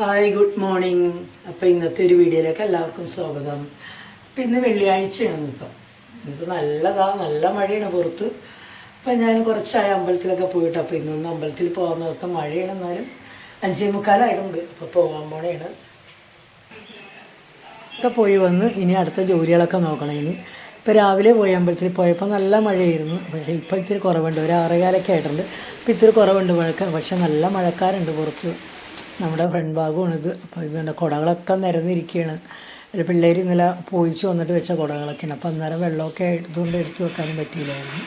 Hi good morning അപ്പോൾ ഇന്നത്തെ ഒരു വീഡിയോയിലേക്ക് എല്ലാവർക്കും സ്വാഗതം. അപ്പം ഇന്ന് വെള്ളിയാഴ്ചയാണ് ഇപ്പം. ഇന്നിപ്പോൾ നല്ലതാ നല്ല മഴയാണ് പുറത്ത്. അപ്പം ഞാൻ കുറച്ചായി അമ്പലത്തിലൊക്കെ പോയിട്ട് അപ്പോൾ ഇന്നൊന്ന് അമ്പലത്തിൽ പോകാൻ നോക്കാൻ മഴയാണ് എന്നാലും അഞ്ചേ മുക്കാലായിട്ടുണ്ട്. അപ്പോൾ പോകാൻ പോണേണ്. ഒക്കെ പോയി വന്ന് ഇനി അടുത്ത ജോലികളൊക്കെ നോക്കണം ഇനി. ഇപ്പോൾ രാവിലെ പോയി അമ്പലത്തിൽ പോയപ്പോൾ നല്ല മഴയായിരുന്നു. പക്ഷേ ഇപ്പോൾ ഇത്തിരി കുറവുണ്ട്. ഒരു ആറേകാലൊക്കെ ആയിട്ടുണ്ട്. ഇപ്പോൾ ഇത്തിരി കുറവുണ്ട് മഴക്ക. പക്ഷെ നല്ല മഴക്കാരുണ്ട് പുറത്ത്. നമ്മുടെ ഫ്രണ്ട് ഭാഗമാണിത് അപ്പോൾ ഇതുണ്ട് കുടകളൊക്കെ നിരന്നിരിക്കുകയാണ് ഒരു പിള്ളേർ ഇന്നലെ പോയിച്ച് വന്നിട്ട് വെച്ച കുടകളൊക്കെയാണ്. അപ്പോൾ അന്നേരം വെള്ളമൊക്കെ എടുത്തുകൊണ്ട് എടുത്തു വെക്കാനും പറ്റിയില്ലായിരുന്നു.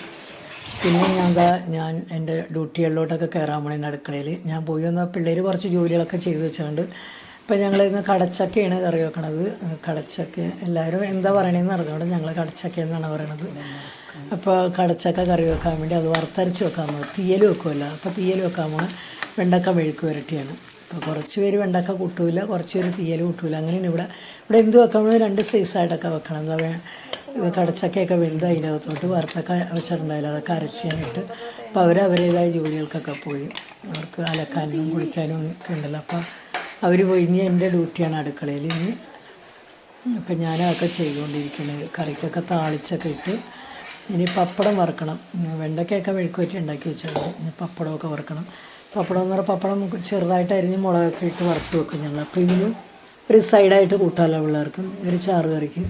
പിന്നെ ഞാൻ ഞാൻ എന്റെ ഡ്യൂട്ടികളിലോട്ടൊക്കെ കയറാൻ പോണേന്റെ അടുക്കളയിൽ. ഞാൻ പോയി വന്ന പിള്ളേർ കുറച്ച് ജോലികളൊക്കെ ചെയ്ത് വെച്ചുകൊണ്ട് ഇപ്പം ഞങ്ങൾ ഇന്ന് കടച്ചക്കയാണ് കറി വെക്കണത്. കടച്ചക്ക എല്ലാവരും എന്താ പറയണതെന്ന് അറിഞ്ഞോണ്ട് ഞങ്ങൾ കടച്ചക്ക എന്നാണ് പറയണത്. അപ്പോൾ കടച്ചക്ക കറി വെക്കാൻ വേണ്ടി അത് വറുത്തരച്ച് വെക്കാൻ പോകും തീയൽ വെക്കുമല്ലോ അപ്പോൾ തീയൽ വെക്കാൻ പോകുന്ന വെണ്ടക്ക മെഴുക്ക് വരട്ടിയാണ് കുറച്ച് പേര് വെണ്ടക്ക കൂട്ടൂല കുറച്ച് പേര് തീയൽ കൂട്ടൂല. അങ്ങനെയാണ് ഇവിടെ ഇവിടെ എന്ത് വെക്കണം? രണ്ട് സൈസായിട്ടൊക്കെ വെക്കണം. എന്താ പറയുക കടച്ചക്കയൊക്കെ വെന്ത് അതിനകത്തോട്ട് വറുത്തൊക്കെ വെച്ചിട്ടുണ്ടായില്ല. അതൊക്കെ അരച്ചാനിട്ട് അപ്പോൾ അവർ അവരേതായ ജോലികൾക്കൊക്കെ പോയി. അവർക്ക് അലക്കാനും കുളിക്കാനും ഒക്കെ ഉണ്ടല്ലോ. അപ്പോൾ അവർ പോയി. ഇനി എന്റെ ഡ്യൂട്ടിയാണ് അടുക്കളയിൽ ഇനി അപ്പം ഞാനതൊക്കെ ചെയ്തുകൊണ്ടിരിക്കുന്നത് കറിക്കൊക്കെ താളിച്ചൊക്കെ ഇട്ട് ഇനി പപ്പടം വറുക്കണം. വെണ്ടക്കയൊക്കെ മെഴുക്കുവറ്റി ഉണ്ടാക്കി വെച്ചിട്ടുണ്ട്. ഇനി പപ്പടമൊക്കെ വറുക്കണം. പപ്പടം എന്ന് പറഞ്ഞാൽ പപ്പടം നമുക്ക് ചെറുതായിട്ട് അരിഞ്ഞ് മുളകൊക്കെ ഇട്ട് വറുത്ത് വെക്കും ഞങ്ങൾ. അപ്പോൾ ഇതിന് ഒരു സൈഡായിട്ട് കൂട്ടാമല്ലോ പിള്ളേർക്കും ഒരു ചാറ് കറിക്ക്.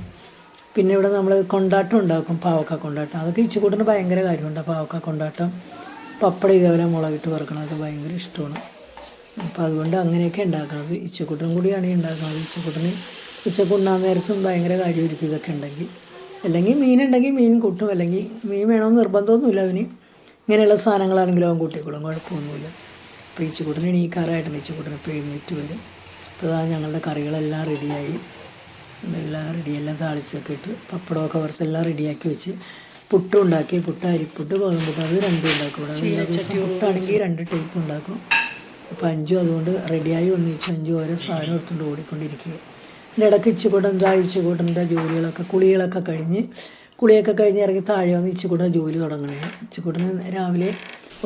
പിന്നെ ഇവിടെ നമ്മൾ കൊണ്ടാട്ടം ഉണ്ടാക്കും പാവക്ക കൊണ്ടാട്ടം. അതൊക്കെ ഇച്ചിക്കൂട്ടിന് ഭയങ്കര കാര്യമുണ്ട്. പാവക്ക കൊണ്ടാട്ടം പപ്പടം ഇതേപോലെ മുളകിട്ട് വറുക്കണതൊക്കെ ഭയങ്കര ഇഷ്ടമാണ്. അപ്പോൾ അതുകൊണ്ട് അങ്ങനെയൊക്കെ ഉണ്ടാക്കണത് ഇച്ചക്കൂട്ടനും കൂടിയാണ് ഈ ഉണ്ടാക്കുന്നത്. ഇച്ചക്കൂട്ടന് ഉച്ചക്കുണ്ണാൻ നേരത്തും ഭയങ്കര കാര്യമായിരിക്കും ഇതൊക്കെ ഉണ്ടെങ്കിൽ. അല്ലെങ്കിൽ മീനുണ്ടെങ്കിൽ മീൻ കൂട്ടും. അല്ലെങ്കിൽ മീൻ വേണമെന്ന് നിർബന്ധമൊന്നുമില്ല അവന് ഇങ്ങനെയുള്ള സാധനങ്ങളാണെങ്കിലും അവൻ കൂട്ടിക്കൊള്ളും കുഴപ്പമൊന്നുമില്ല. അപ്പോൾ ഇച്ചക്കൂട്ടന് എണീക്കാറായിട്ടുണ്ട് ഇച്ചക്കൂട്ടന് ഇപ്പോൾ എഴുന്നേറ്റ് വരും. അപ്പോൾ ഞങ്ങളുടെ കറികളെല്ലാം റെഡിയായി. എല്ലാം റെഡി എല്ലാം താളിച്ചൊക്കെ ഇട്ട് പപ്പടമൊക്കെ കുറച്ചെല്ലാം റെഡിയാക്കി വെച്ച് പുട്ടും ഉണ്ടാക്കി. പുട്ട് അരിപ്പുട്ട് ഗോതമ്പുട്ട് അത് രണ്ടും ഉണ്ടാക്കും. ഇവിടെ എല്ലാ ദിവസം പുട്ടാണെങ്കിൽ രണ്ട് ടൈപ്പ് ഉണ്ടാക്കും. അപ്പോൾ അഞ്ചും അതുകൊണ്ട് റെഡിയായി ഒന്നിച്ച് അഞ്ചും ഓരോ സാധനം എടുത്തുകൊണ്ട് ഓടിക്കൊണ്ടിരിക്കുക അതിന്റെ ഇടയ്ക്ക് ഇച്ചുകൂടെന്താ എന്താ ഇച്ചിക്കൂട്ടന്റെ ജോലികളൊക്കെ കുളികളൊക്കെ കഴിഞ്ഞ് കുളിയൊക്കെ കഴിഞ്ഞ് ഇറങ്ങി താഴെ വന്ന് ഇച്ചുകൂടെ ജോലി തുടങ്ങണേ ഇച്ചുകൂടെ രാവിലെ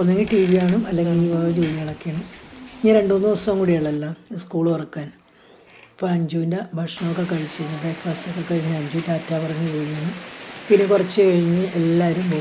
ഒന്നെങ്കിൽ ടി വി കാണും അല്ലെങ്കിൽ ഈ ജോലികളൊക്കെയാണ്. ഇനി രണ്ട് മൂന്ന് ദിവസം കൂടിയുള്ളല്ലോ സ്കൂൾ തുറക്കാൻ. അപ്പോൾ അഞ്ചുവിന്റെ ഭക്ഷണമൊക്കെ കഴിച്ചു ബ്രേക്ക്ഫാസ്റ്റൊക്കെ കഴിഞ്ഞ് അഞ്ചു ടാറ്റ പറഞ്ഞ് പോവുകയാണ് പിന്നെ കുറച്ച് കഴിഞ്ഞ് എല്ലാവരും പോകും.